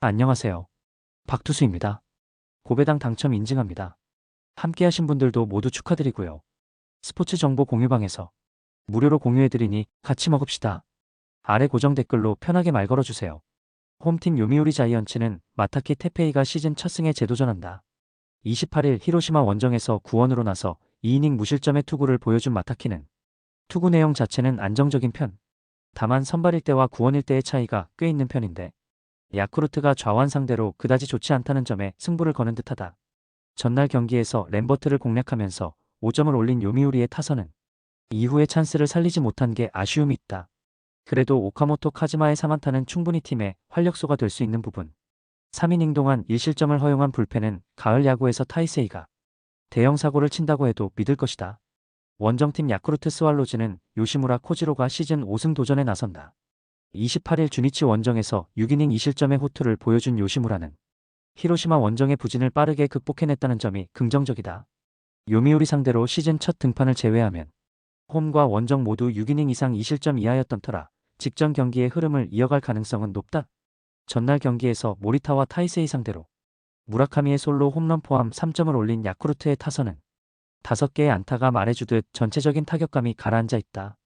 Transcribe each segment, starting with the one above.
안녕하세요. 박투수입니다. 고배당 당첨 인증합니다. 함께하신 분들도 모두 축하드리고요. 스포츠 정보 공유방에서 무료로 공유해드리니 같이 먹읍시다. 아래 고정 댓글로 편하게 말 걸어주세요. 홈팀 요미우리 자이언츠는 마타키 테페이가 시즌 첫 승에 재도전한다. 28일 히로시마 원정에서 구원으로 나서 2이닝 무실점의 투구를 보여준 마타키는 투구 내용 자체는 안정적인 편. 다만 선발일 때와 구원일 때의 차이가 꽤 있는 편인데 야쿠르트가 좌완 상대로 그다지 좋지 않다는 점에 승부를 거는 듯하다. 전날 경기에서 램버트를 공략하면서 5점을 올린 요미우리의 타선은 이후에 찬스를 살리지 못한 게 아쉬움이 있다. 그래도 오카모토 카즈마의 3안타는 충분히 팀의 활력소가 될 수 있는 부분. 3이닝 동안 1실점을 허용한 불펜은 가을 야구에서 타이세이가 대형 사고를 친다고 해도 믿을 것이다. 원정팀 야쿠르트 스왈로즈는 요시무라 코지로가 시즌 5승 도전에 나선다. 28일 주니치 원정에서 6이닝 2실점의 호투를 보여준 요시무라는 히로시마 원정의 부진을 빠르게 극복해냈다는 점이 긍정적이다. 요미우리 상대로 시즌 첫 등판을 제외하면 홈과 원정 모두 6이닝 이상 2실점 이하였던 터라 직전 경기의 흐름을 이어갈 가능성은 높다. 전날 경기에서 모리타와 타이세이 상대로 무라카미의 솔로 홈런 포함 3점을 올린 야쿠르트의 타선은 5개의 안타가 말해주듯 전체적인 타격감이 가라앉아 있다.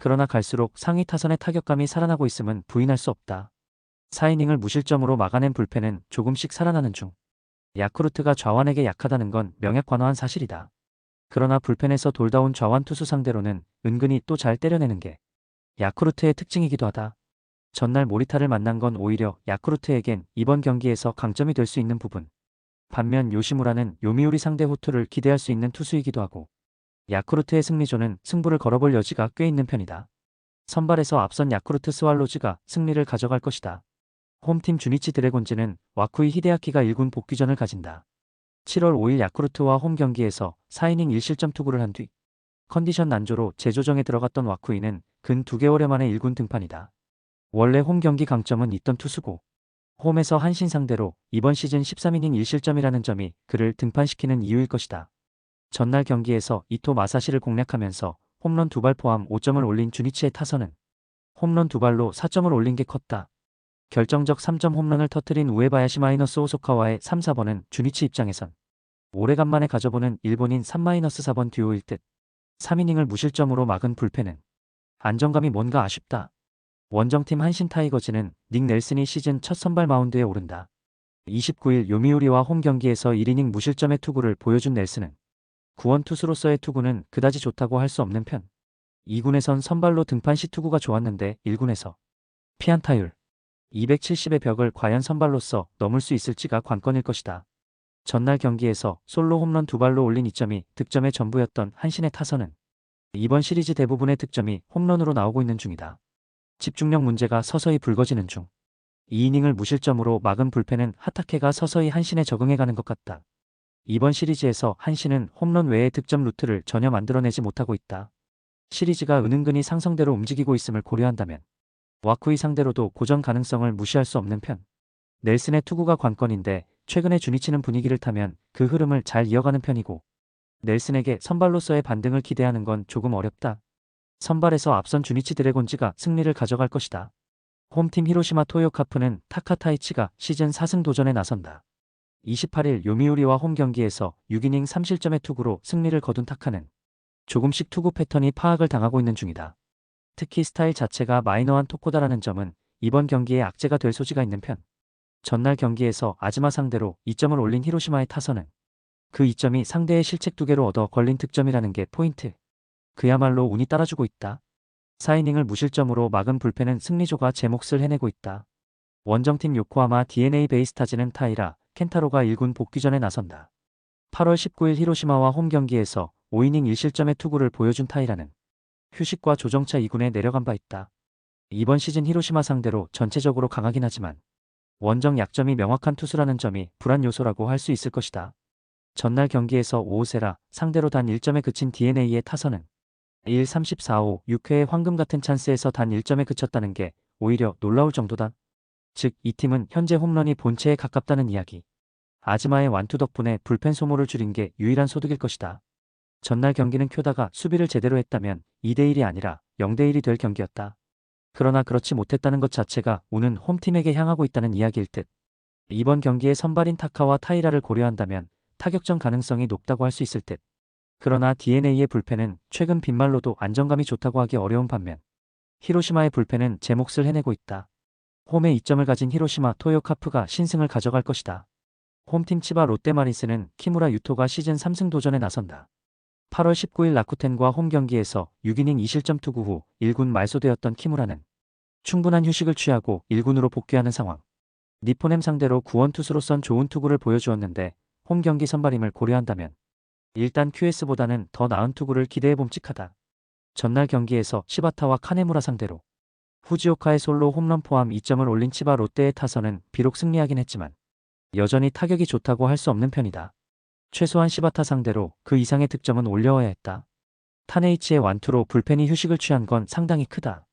그러나 갈수록 상위 타선의 타격감이 살아나고 있음은 부인할 수 없다. 4이닝을 무실점으로 막아낸 불펜은 조금씩 살아나는 중. 야쿠르트가 좌완에게 약하다는 건 명약관화한 사실이다. 그러나 불펜에서 돌다운 좌완 투수 상대로는 은근히 또 잘 때려내는 게 야쿠르트의 특징이기도 하다. 전날 모리타를 만난 건 오히려 야쿠르트에겐 이번 경기에서 강점이 될 수 있는 부분. 반면 요시무라는 요미우리 상대 호투를 기대할 수 있는 투수이기도 하고 야쿠르트의 승리조는 승부를 걸어볼 여지가 꽤 있는 편이다. 선발에서 앞선 야쿠르트 스왈로즈가 승리를 가져갈 것이다. 홈팀 주니치 드래곤즈는 와쿠이 히데아키가 1군 복귀전을 가진다. 7월 5일 야쿠르트와 홈 경기에서 4이닝 1실점 투구를 한 뒤 컨디션 난조로 재조정에 들어갔던 와쿠이는 근 2개월여 만에 1군 등판이다. 원래 홈 경기 강점은 있던 투수고 홈에서 한신 상대로 이번 시즌 13이닝 1실점이라는 점이 그를 등판시키는 이유일 것이다. 전날 경기에서 이토 마사시를 공략하면서 홈런 두 발 포함 5점을 올린 주니치의 타선은 홈런 두 발로 4점을 올린 게 컸다. 결정적 3점 홈런을 터트린 우에바야시 마이너스 오소카와의 3, 4번은 주니치 입장에선 오래간만에 가져보는 일본인 3-4번 듀오일 듯 3이닝을 무실점으로 막은 불펜은 안정감이 뭔가 아쉽다. 원정팀 한신 타이거즈는 닉 넬슨이 시즌 첫 선발 마운드에 오른다. 29일 요미우리와 홈 경기에서 1이닝 무실점의 투구를 보여준 넬슨은 구원 투수로서의 투구는 그다지 좋다고 할 수 없는 편. 2군에선 선발로 등판 시 투구가 좋았는데 1군에서 피안타율 270의 벽을 과연 선발로서 넘을 수 있을지가 관건일 것이다. 전날 경기에서 솔로 홈런 두 발로 올린 이점이 득점의 전부였던 한신의 타선은 이번 시리즈 대부분의 득점이 홈런으로 나오고 있는 중이다. 집중력 문제가 서서히 불거지는 중. 2이닝을 무실점으로 막은 불펜은 하타케가 서서히 한신에 적응해가는 것 같다. 이번 시리즈에서 한신은 홈런 외의 득점 루트를 전혀 만들어내지 못하고 있다. 시리즈가 은은근히 상성대로 움직이고 있음을 고려한다면 와쿠이 상대로도 고전 가능성을 무시할 수 없는 편. 넬슨의 투구가 관건인데 최근에 주니치는 분위기를 타면 그 흐름을 잘 이어가는 편이고 넬슨에게 선발로서의 반등을 기대하는 건 조금 어렵다. 선발에서 앞선 주니치 드래곤즈가 승리를 가져갈 것이다. 홈팀 히로시마 토요카프는 타카타이치가 시즌 4승 도전에 나선다. 28일 요미우리와 홈 경기에서 6이닝 3실점의 투구로 승리를 거둔 타카는 조금씩 투구 패턴이 파악을 당하고 있는 중이다. 특히 스타일 자체가 마이너한 토코다라는 점은 이번 경기에 악재가 될 소지가 있는 편. 전날 경기에서 아즈마 상대로 2점을 올린 히로시마의 타선은 그 2점이 상대의 실책 두 개로 얻어 걸린 득점이라는 게 포인트. 그야말로 운이 따라주고 있다. 4이닝을 무실점으로 막은 불펜은 승리조가 제 몫을 해내고 있다. 원정팀 요코하마 DNA 베이스타즈는 타이라, 켄타로가 1군 복귀전에 나선다. 8월 19일 히로시마와 홈 경기에서 5이닝 1실점의 투구를 보여준 타이라는 휴식과 조정차 2군에 내려간 바 있다. 이번 시즌 히로시마 상대로 전체적으로 강하긴 하지만 원정 약점이 명확한 투수라는 점이 불안 요소라고 할 수 있을 것이다. 전날 경기에서 오오세라 상대로 단 1점에 그친 DNA의 타선은 1, 34호 6회의 황금 같은 찬스에서 단 1점에 그쳤다는 게 오히려 놀라울 정도다. 즉, 이 팀은 현재 홈런이 본체에 가깝다는 이야기. 아즈마의 완투 덕분에 불펜 소모를 줄인 게 유일한 소득일 것이다. 전날 경기는 쿄다가 수비를 제대로 했다면 2대1이 아니라 0대1이 될 경기였다. 그러나 그렇지 못했다는 것 자체가 우는 홈팀에게 향하고 있다는 이야기일 듯. 이번 경기에 선발인 타카와 타이라를 고려한다면 타격전 가능성이 높다고 할 수 있을 듯. 그러나 DNA의 불펜은 최근 빈말로도 안정감이 좋다고 하기 어려운 반면 히로시마의 불펜은 제 몫을 해내고 있다. 홈에 이점을 가진 히로시마 토요카프가 신승을 가져갈 것이다. 홈팀 치바 롯데마린스는 키무라 유토가 시즌 3승 도전에 나선다. 8월 19일 라쿠텐과 홈 경기에서 6이닝 2실점 투구 후 1군 말소되었던 키무라는 충분한 휴식을 취하고 1군으로 복귀하는 상황. 니포넴 상대로 구원 투수로선 좋은 투구를 보여주었는데 홈 경기 선발임을 고려한다면 일단 QS보다는 더 나은 투구를 기대해 봄직하다. 전날 경기에서 시바타와 카네무라 상대로 후지오카의 솔로 홈런 포함 2점을 올린 치바 롯데의 타선은 비록 승리하긴 했지만 여전히 타격이 좋다고 할 수 없는 편이다. 최소한 시바타 상대로 그 이상의 득점은 올려야 했다. 타네이치의 완투로 불펜이 휴식을 취한 건 상당히 크다.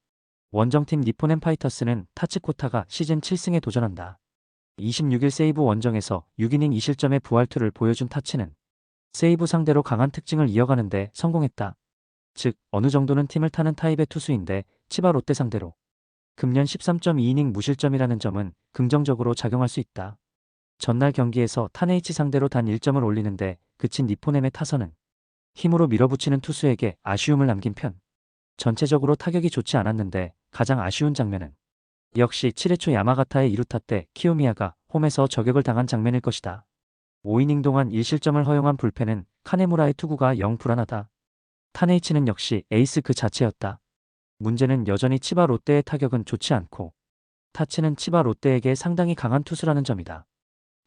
원정팀 니포넴 파이터스는 타츠코타가 시즌 7승에 도전한다. 26일 세이브 원정에서 6이닝 2실점의 부활투를 보여준 타츠는 세이브 상대로 강한 특징을 이어가는데 성공했다. 즉 어느 정도는 팀을 타는 타입의 투수인데 치바 롯데 상대로 금년 13.2이닝 무실점이라는 점은 긍정적으로 작용할 수 있다. 전날 경기에서 타네이치 상대로 단 1점을 올리는데 그친 니포넴의 타선은 힘으로 밀어붙이는 투수에게 아쉬움을 남긴 편. 전체적으로 타격이 좋지 않았는데 가장 아쉬운 장면은 역시 7회 초 야마가타의 2루타 때 키오미야가 홈에서 저격을 당한 장면일 것이다. 5이닝 동안 1실점을 허용한 불펜은 카네무라의 투구가 영 불안하다. 타네이치는 역시 에이스 그 자체였다. 문제는 여전히 치바 롯데의 타격은 좋지 않고 타치는 치바 롯데에게 상당히 강한 투수라는 점이다.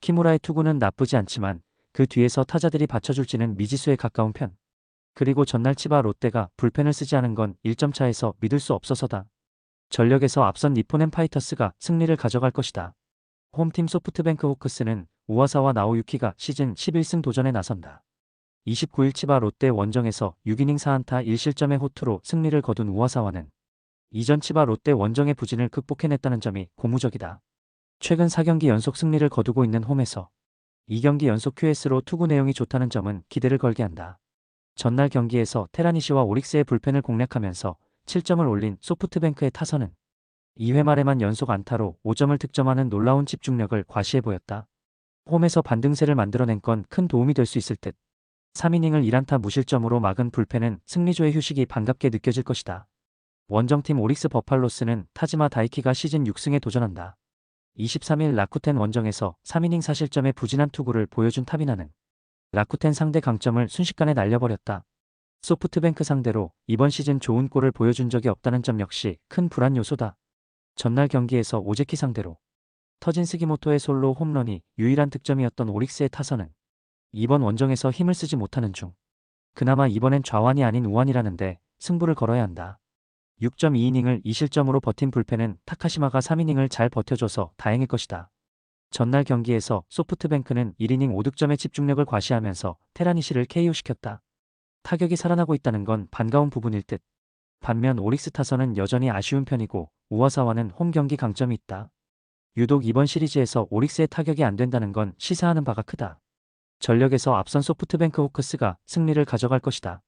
키무라의 투구는 나쁘지 않지만 그 뒤에서 타자들이 받쳐줄지는 미지수에 가까운 편. 그리고 전날 치바 롯데가 불펜을 쓰지 않은 건 1점 차에서 믿을 수 없어서다. 전력에서 앞선 니포넴 파이터스가 승리를 가져갈 것이다. 홈팀 소프트뱅크 호크스는 우와사와 나오유키가 시즌 11승 도전에 나선다. 29일 치바 롯데 원정에서 6이닝 4안타 1실점의 호투로 승리를 거둔 우와사와는 이전 치바 롯데 원정의 부진을 극복해냈다는 점이 고무적이다. 최근 4경기 연속 승리를 거두고 있는 홈에서 2경기 연속 QS로 투구 내용이 좋다는 점은 기대를 걸게 한다. 전날 경기에서 테라니시와 오릭스의 불펜을 공략하면서 7점을 올린 소프트뱅크의 타선은 2회 말에만 연속 안타로 5점을 득점하는 놀라운 집중력을 과시해 보였다. 홈에서 반등세를 만들어낸 건 큰 도움이 될 수 있을 듯. 3이닝을 1안타 무실점으로 막은 불펜은 승리조의 휴식이 반갑게 느껴질 것이다. 원정팀 오릭스 버팔로스는 타지마 다이키가 시즌 6승에 도전한다. 23일 라쿠텐 원정에서 3이닝 사실점의 부진한 투구를 보여준 타비나는 라쿠텐 상대 강점을 순식간에 날려버렸다. 소프트뱅크 상대로 이번 시즌 좋은 골을 보여준 적이 없다는 점 역시 큰 불안 요소다. 전날 경기에서 오제키 상대로 터진 스기모토의 솔로 홈런이 유일한 득점이었던 오릭스의 타선은 이번 원정에서 힘을 쓰지 못하는 중 그나마 이번엔 좌완이 아닌 우완이라는데 승부를 걸어야 한다. 6.2이닝을 2실점으로 버틴 불펜은 타카시마가 3이닝을 잘 버텨줘서 다행일 것이다. 전날 경기에서 소프트뱅크는 1이닝 5득점의 집중력을 과시하면서 테라니시를 KO시켰다. 타격이 살아나고 있다는 건 반가운 부분일 듯. 반면 오릭스 타선은 여전히 아쉬운 편이고 우와사와는 홈 경기 강점이 있다. 유독 이번 시리즈에서 오릭스의 타격이 안 된다는 건 시사하는 바가 크다. 전력에서 앞선 소프트뱅크 호크스가 승리를 가져갈 것이다.